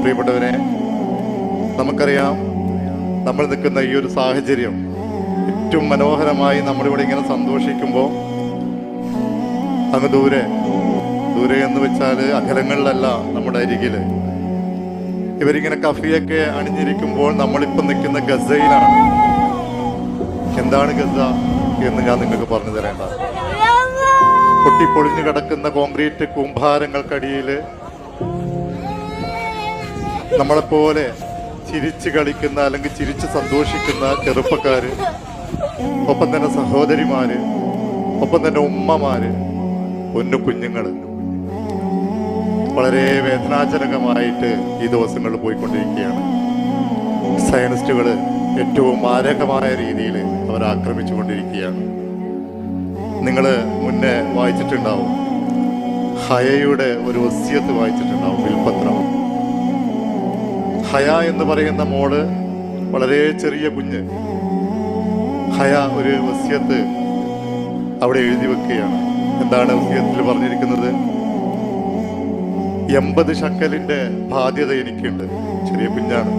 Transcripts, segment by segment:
പ്രിയപ്പെട്ടവരെ നമുക്കറിയാം നമ്മൾ നിൽക്കുന്ന ഈ ഒരു സാഹചര്യം ഏറ്റവും മനോഹരമായി നമ്മളിവിടെ ഇങ്ങനെ സന്തോഷിക്കുമ്പോൾ അങ്ങ് ദൂരെ ദൂരെ എന്ന് വെച്ചാൽ അകലങ്ങളിലല്ല നമ്മുടെ അരികിൽ. ഇവരിങ്ങനെ കഫിയൊക്കെ അണിഞ്ഞിരിക്കുമ്പോൾ നമ്മളിപ്പോൾ നിൽക്കുന്ന ഗസയിലാണ്. എന്താണ് ഗസ എന്ന് ഞാൻ നിങ്ങൾക്ക് പറഞ്ഞു തരേണ്ട. പൊട്ടിപ്പൊളിഞ്ഞു കിടക്കുന്ന കോൺക്രീറ്റ് കൂമ്പാരങ്ങൾക്കടിയിൽ നമ്മളെപ്പോലെ ചിരിച്ച് കളിക്കുന്ന അല്ലെങ്കിൽ ചിരിച്ച് സന്തോഷിക്കുന്ന ചെറുപ്പക്കാർ ഒപ്പം തന്നെ സഹോദരിമാര് ഒപ്പം തന്നെ ഉമ്മമാര് പൊന്നു കുഞ്ഞുങ്ങൾ. വളരെ വേദനാജനകമായിട്ട് ഈ ദിവസങ്ങൾ പോയിക്കൊണ്ടിരിക്കുകയാണ്. സയനിസ്റ്റുകൾ ഏറ്റവും മാരകമായ രീതിയിൽ അവർ ആക്രമിച്ചു കൊണ്ടിരിക്കുകയാണ്. നിങ്ങൾ മുന്നേ വായിച്ചിട്ടുണ്ടാവും. ഹയയുടെ ഒരു വസ്യത്ത് വായിച്ചിട്ടുണ്ടാവും വിൽപത്രം ഹയ എന്ന് പറയുന്ന മോൾ വളരെ ചെറിയ കുഞ്ഞ്. ഹയ ഒരു വസ്യത്ത് അവിടെ എഴുതി വെക്കുകയാണ്. എന്താണ് വസ്യത്തിൽ പറഞ്ഞിരിക്കുന്നത്? എൺപത് ശക്കലിന്റെ ബാധ്യത എനിക്കുണ്ട്. ചെറിയ കുഞ്ഞാണ്.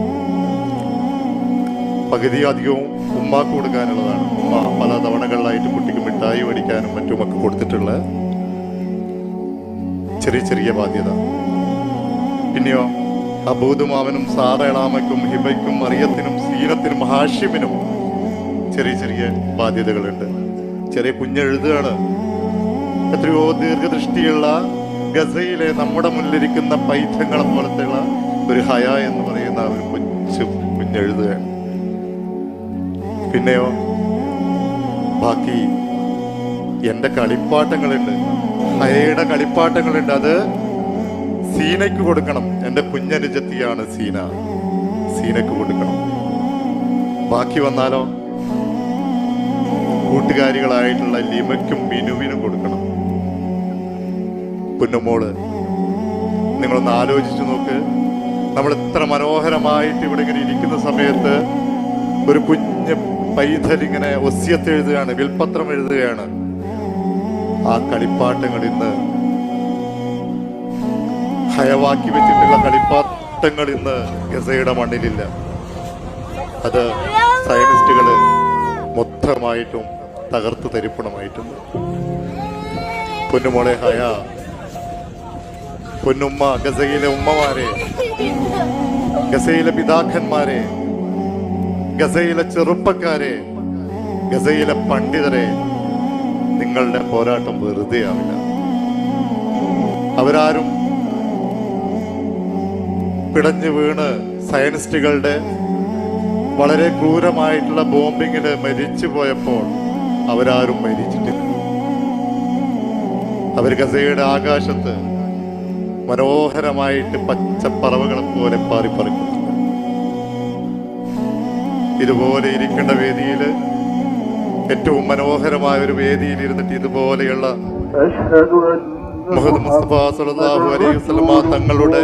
പകുതി അധികവും ഉമ്മാക്ക് കൊടുക്കാനുള്ളതാണ്. ഉമ്മ പല തവണകളിലായിട്ട് കുട്ടിക്ക് മിഠായി മേടിക്കാനും മറ്റുമൊക്കെ കൊടുത്തിട്ടുള്ള ചെറിയ ചെറിയ ബാധ്യത. പിന്നെയോ? അബൂദുമാവനും സാറേളാമയ്ക്കും ഹിബയ്ക്കും മറിയത്തിനും സീനത്തിനും ഹാഷിമിനും ചെറിയ ചെറിയ ബാധ്യതകളുണ്ട്. ചെറിയ കുഞ്ഞെഴുതുകയാണ് എത്രയോ ദീർഘദൃഷ്ടിയുള്ള ഗസയിലെ നമ്മുടെ മുന്നിലിരിക്കുന്ന പൈഥങ്ങളെ പോലത്തെയുള്ള ഒരു ഹയ എന്ന് പറയുന്ന ഒരു കൊച്ചു കുഞ്ഞെഴുതുകയാണ് പിന്നെയോ ബാക്കി എന്റെ കളിപ്പാട്ടങ്ങളുണ്ട്. ഹയയുടെ കളിപ്പാട്ടങ്ങളുണ്ട്. അത് സീനയ്ക്ക് കൊടുക്കണം. എന്റെ കുഞ്ഞനുജത്തിയാണ് സീന. സീനയ്ക്ക് കൊടുക്കണം. ബാക്കി വന്നാലോ? കൂട്ടുകാരികളായിട്ടുള്ള ലിമയ്ക്കും മിനുവിനും കൊടുക്കണം. പുന്നുമോൾ നിങ്ങളൊന്ന് ആലോചിച്ചു നോക്ക്. നമ്മൾ ഇത്ര മനോഹരമായിട്ട് ഇവിടെ ഇങ്ങനെ ഇരിക്കുന്ന സമയത്ത് ഒരു കുഞ്ഞ് പൈതൽ ഇങ്ങനെ ഒസ്യത്ത് എഴുതുകയാണ് വിൽപത്രം എഴുതുകയാണ്. ആ കളിപ്പാട്ടങ്ങൾ ഇന്ന് ഹയവാക്കി വെച്ചിട്ടുള്ള കളിപ്പാട്ടങ്ങൾ ഇന്ന് ഗസയുടെ മണ്ണിലില്ല. അത് സയനിസ്റ്റുകൾ മൊത്തമായിട്ടും തകർത്ത് തരിപ്പണമായിട്ടുണ്ട്. പൊന്നുമോളെ ഹയ പൊന്നുമ്മ ഗസയിലെ ഉമ്മമാരെ ഗസയിലെ പിതാക്കന്മാരെ ഗസയിലെ ചെറുപ്പക്കാരെ ഗസയിലെ പണ്ഡിതരെ നിങ്ങളുടെ പോരാട്ടം വെറുതെ ആവില്ല അവരാരും പിടഞ്ഞു വീണ് സയനിസ്റ്റുകളുടെ വളരെ ക്രൂരമായിട്ടുള്ള ബോംബിങ്ങിന് മരിച്ചു പോയപ്പോൾ അവരാരും മരിച്ചിട്ടില്ല. അവർ ഗസയുടെ ആകാശത്ത് മനോഹരമായിട്ട് പച്ചപ്പറവകളെ പോലെ പാറിപ്പറിക്കുന്നു. ഇതുപോലെ ഇരിക്കേണ്ട വേദിയിൽ ഏറ്റവും മനോഹരമായ ഒരു വേദിയിൽ ഇരുന്നിട്ട് ഇതുപോലെയുള്ള മുസ്തഫ അലൈഹി തങ്ങളുടെ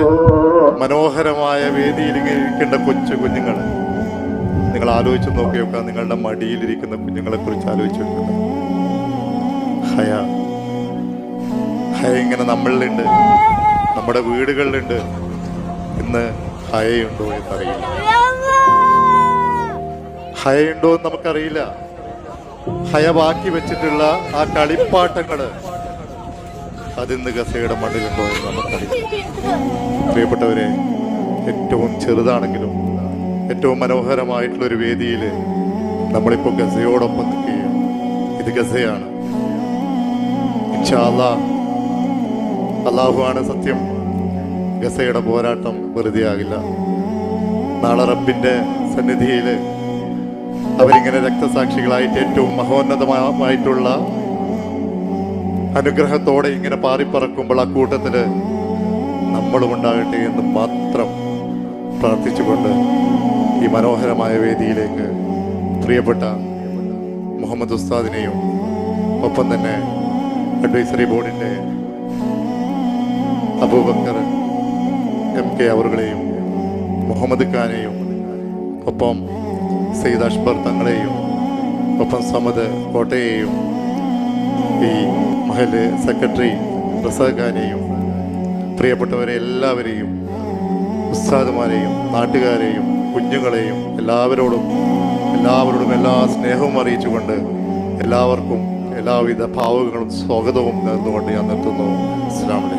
മനോഹരമായ വേദിയിൽ ഇരിക്കേണ്ട കൊച്ചു കുഞ്ഞുങ്ങൾ നിങ്ങൾ ആലോചിച്ച് നോക്കിയൊക്കെ നിങ്ങളുടെ മടിയിലിരിക്കുന്ന കുഞ്ഞുങ്ങളെ കുറിച്ച് ആലോചിച്ചിട്ടുണ്ട് ഹയ ഹയ ഇങ്ങനെ നമ്മളിലുണ്ട് നമ്മുടെ വീടുകളിലുണ്ട്. ഇന്ന് ഹയയുണ്ടോ എന്നറിയില്ല. ഹയുണ്ടോ എന്ന് നമുക്കറിയില്ല. ഹയ ബാക്കി വെച്ചിട്ടുള്ള ആ കളിപ്പാട്ടങ്ങൾ അതിന്ന് ഗസയുടെ മണ്ണിലുണ്ടോ എന്ന് നമുക്കറിയാം. പ്രിയപ്പെട്ടവരെ ഏറ്റവും ചെറുതാണെങ്കിലും ഏറ്റവും മനോഹരമായിട്ടുള്ള ഒരു വേദിയിൽ നമ്മളിപ്പോൾ ഗസയോടൊപ്പം നിൽക്കുകയാണ്. ഇത് ഗസയാണ്. ഇൻഷാ അല്ലാ അള്ളാഹുവാണ് സത്യം ഗസയുടെ പോരാട്ടം വെറുതെ ആകില്ല നാളെ റബ്ബിന്റെ സന്നിധിയിൽ അവരിങ്ങനെ രക്തസാക്ഷികളായിട്ട് ഏറ്റവും മഹോന്നതമായിട്ടുള്ള അനുഗ്രഹത്തോടെ ഇങ്ങനെ പാറിപ്പറക്കുമ്പോൾ ആ കൂട്ടത്തിൽ നമ്മളും ഉണ്ടാകട്ടെ എന്ന് മാത്രം പ്രാർത്ഥിച്ചുകൊണ്ട് ഈ മനോഹരമായ വേദിയിലേക്ക് പ്രിയപ്പെട്ട മുഹമ്മദ് ഉസ്താദിനെയും ഒപ്പം തന്നെ അഡ്വൈസറി ബോർഡിന്റെ അബൂബക്കർ എം കെ അവറുകളെയും മുഹമ്മദ് ഖാനെയും ഒപ്പം സെയ്ദ് അഷ്ബർ തങ്ങളെയും ഒപ്പം സമദ് കോട്ടയെയും ഈ മഹൽ സെക്രട്ടറി പ്രസാദ്ഖാനെയും പ്രിയപ്പെട്ടവരെ എല്ലാവരെയും ഉസ്താദുമാരെയും നാട്ടുകാരെയും കുഞ്ഞുങ്ങളെയും എല്ലാവരോടും എല്ലാവരോടും എല്ലാ സ്നേഹവും അറിയിച്ചുകൊണ്ട് എല്ലാവർക്കും എല്ലാവിധ ഭാവുകങ്ങളും സ്വാഗതവും നേർന്നുകൊണ്ട് ഞാൻ നിർത്തുന്നു. അലൈക്കും.